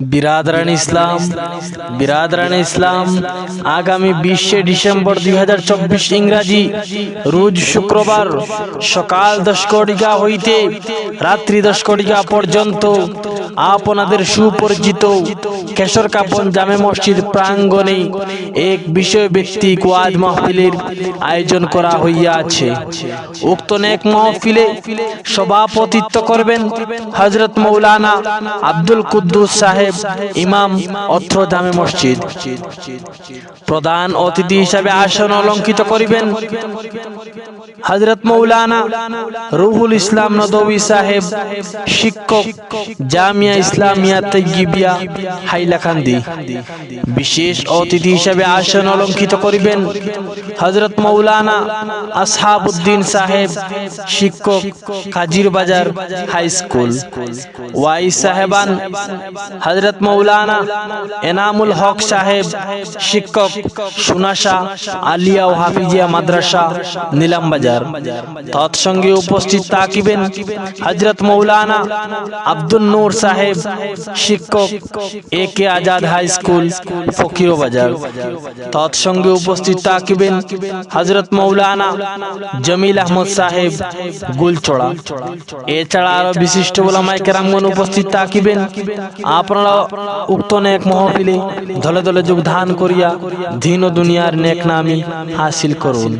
বিরাদরান ইসলাম বিরাদরান ইসলাম, আগামী বিশে ডিসেম্বর দুই ইংরাজি, রোজ শুক্রবার সকাল দশ কোটিকা হইতে রাত্রি দশ কোটিকা পর্যন্ত আপনাদের সুপরিচিত কেশর কাপন জামে মসজিদ প্রাঙ্গণে এক বিষয় ব্যক্তি কোয়াজ মাহফিলের আয়োজন করা হইয়াছে। উক্ত নেক মাহফিলে সভাপতিত্ব করবেন হজরত মৌলানা আব্দুল কুদ্দুস সাহেব, ইমাম অত্র জামে মসজিদ। প্রধান অতিথি হিসাবে আসন অলঙ্কিত করিবেন হজরত মৌলানা রুহুল ইসলাম নদী সাহেব, শিক্ষক জামিয়া ইসলামিয়া তৈগিবিয়া হাইলাকান্দি। বিশেষ অতিথি হিসাবে আসন অলঙ্কিত করিবেন হজরত মৌলানা আসহাবুদ্দিন সাহেব, শিক্ষক কাজির বাজার হাই স্কুল। ওয়াই সাহেবান হজরত মৌলানা এনামুল হক সাহেব, শিক্ষক সুনাশা আলিয়া ও হাফিজিয়া মাদ্রাসা নিলাম বাজার তৎসঙ্গে উপস্থিত থাকিবেন হজরত মৌলানা আব্দুল নূর সাহেব। শিক্ষক, A K Azad high school, Fakir Bazar. তৎসঙ্গে উপস্থিত থাকিবেন হজরত মৌলানা জমিল আহমদ সাহেব গুলচড়া। এছাড়া আরও বিশিষ্ট ওলামাই কেরামগণ উপস্থিত থাকিবেন আপনারা উক্ত নেক মহফিলে দলে দলে যোগদান করিয়া দিন ও দুনিয়ার নেক নামি হাসিল করুন।